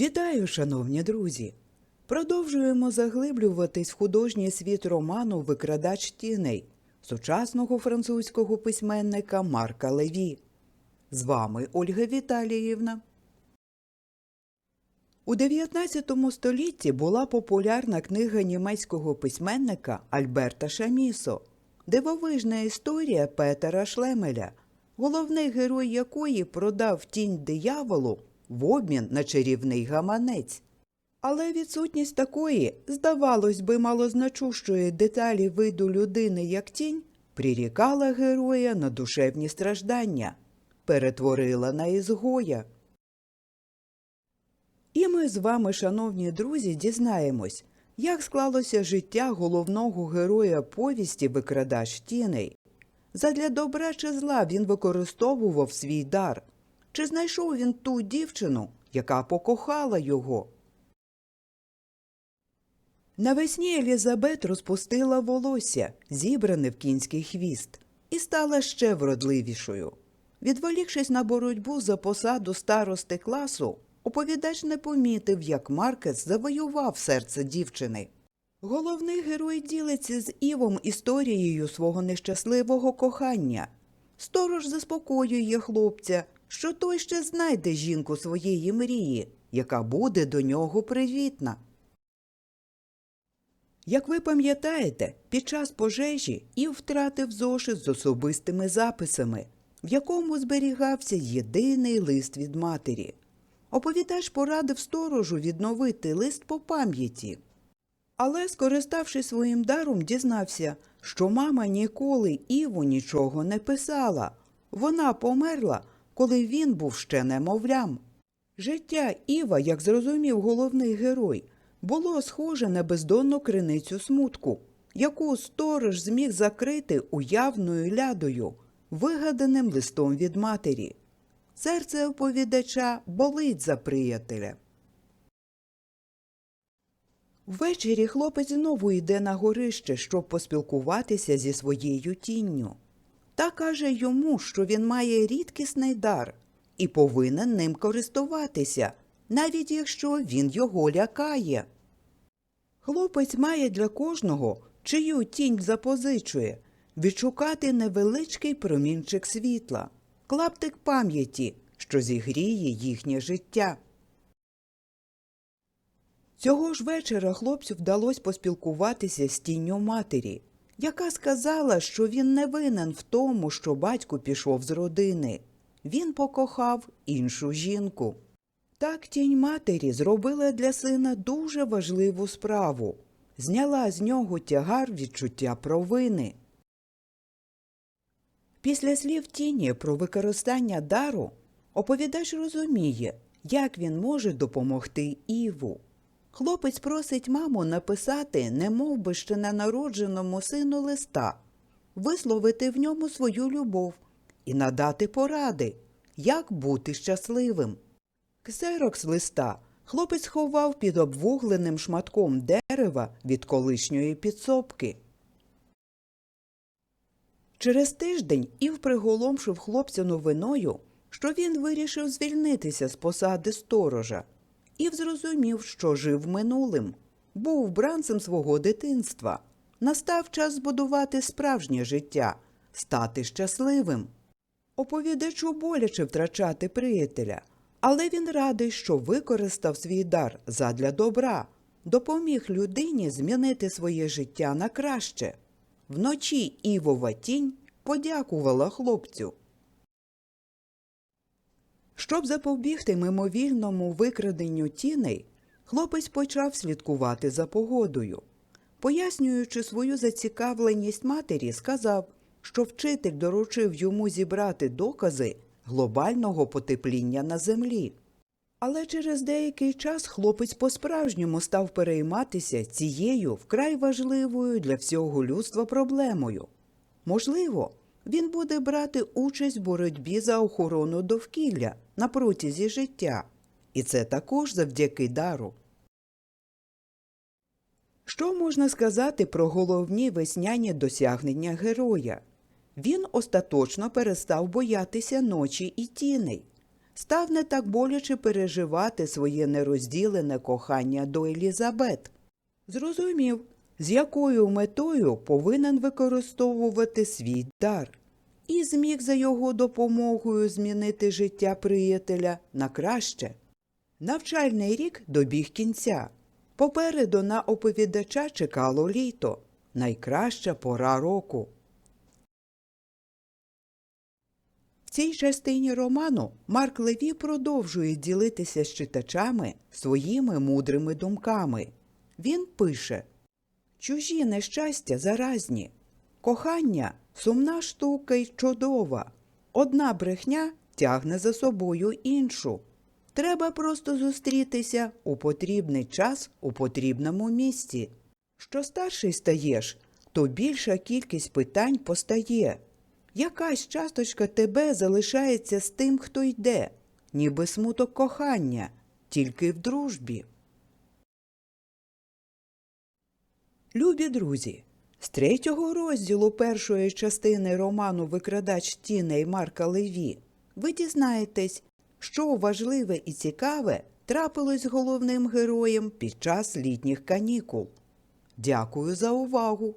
Вітаю, шановні друзі! Продовжуємо заглиблюватись в художній світ роману Викрадач тіней сучасного французького письменника Марка Леві. З вами Ольга Віталіївна. У 19 столітті була популярна книга німецького письменника Альберта Шамісо Дивовижна історія Петера Шлемеля, головний герой якої продав тінь дияволу в обмін на чарівний гаманець. Але відсутність такої, здавалось би, малозначущої деталі виду людини як тінь прирікала героя на душевні страждання, перетворила на ізгоя. І ми з вами, шановні друзі, дізнаємось, як склалося життя головного героя повісті Викрадач тіней. Задля добра чи зла він використовував свій дар. Чи знайшов він ту дівчину, яка покохала його? Навесні Елізабет розпустила волосся, зібране в кінський хвіст, і стала ще вродливішою. Відволікшись на боротьбу за посаду старости класу, оповідач не помітив, як Маркес завоював серце дівчини. Головний герой ділиться з Івом історією свого нещасливого кохання. Сторож заспокоює хлопця, що той ще знайде жінку своєї мрії, яка буде до нього привітна. Як ви пам'ятаєте, під час пожежі Ів втратив зошит з особистими записами, в якому зберігався єдиний лист від матері. Оповідач порадив сторожу відновити лист по пам'яті. Але, скориставшись своїм даром, дізнався, що мама ніколи Іву нічого не писала. Вона померла, коли він був ще немовлям. Життя Іва, як зрозумів головний герой, було схоже на бездонну криницю смутку, яку сторож зміг закрити уявною лядою, вигаданим листом від матері. Серце оповідача болить за приятеля. Ввечері хлопець знову йде на горище, щоб поспілкуватися зі своєю тінню. Та каже йому, що він має рідкісний дар і повинен ним користуватися, навіть якщо він його лякає. Хлопець має для кожного, чию тінь запозичує, відшукати невеличкий промінчик світла, клаптик пам'яті, що зігріє їхнє життя. Цього ж вечора хлопцю вдалося поспілкуватися з тінню матері, яка сказала, що він не винен в тому, що батько пішов з родини. Він покохав іншу жінку. Так тінь матері зробила для сина дуже важливу справу зняла з нього тягар відчуття провини. Після слів тіні про використання дару оповідач розуміє, як він може допомогти Іву. Хлопець просить маму написати, немов би ще ненародженому сину листа, висловити в ньому свою любов і надати поради, як бути щасливим. Ксерокс листа хлопець ховав під обвугленим шматком дерева від колишньої підсобки. Через тиждень Ів приголомшив хлопця новиною, що він вирішив звільнитися з посади сторожа. Ів зрозумів, що жив минулим, був бранцем свого дитинства. Настав час збудувати справжнє життя, стати щасливим. Оповідачу боляче втрачати приятеля, але він радий, що використав свій дар задля добра, допоміг людині змінити своє життя на краще. Вночі Івова тінь подякувала хлопцю. Щоб запобігти мимовільному викраденню тіней, хлопець почав слідкувати за погодою. Пояснюючи свою зацікавленість матері, сказав, що вчитель доручив йому зібрати докази глобального потепління на землі. Але через деякий час хлопець по-справжньому став перейматися цією вкрай важливою для всього людства проблемою. Можливо, він буде брати участь в боротьбі за охорону довкілля на протязі життя, і це також завдяки дару. Що можна сказати про головні весняні досягнення героя? Він остаточно перестав боятися ночі і тіней. став не так боляче переживати своє нерозділене кохання до Елізабет. Зрозумів, з якою метою повинен використовувати свій дар, і зміг за його допомогою змінити життя приятеля на краще. Навчальний рік добіг кінця. Попереду на оповідача чекало літо найкраща пора року. В цій частині роману Марк Леві продовжує ділитися з читачами своїми мудрими думками. Він пише Чужі нещастя заразні, кохання сумна штука й чудова. Одна брехня тягне за собою іншу. Треба просто зустрітися у потрібний час у потрібному місці. Що старший стаєш, то більша кількість питань постає. Якась часточка тебе залишається з тим, хто йде, ніби смуток кохання, тільки в дружбі. Любі друзі, з третього розділу першої частини роману Викрадач тіней Марка Леві ви дізнаєтесь, що важливе і цікаве трапилось головним героєм під час літніх канікул. Дякую за увагу!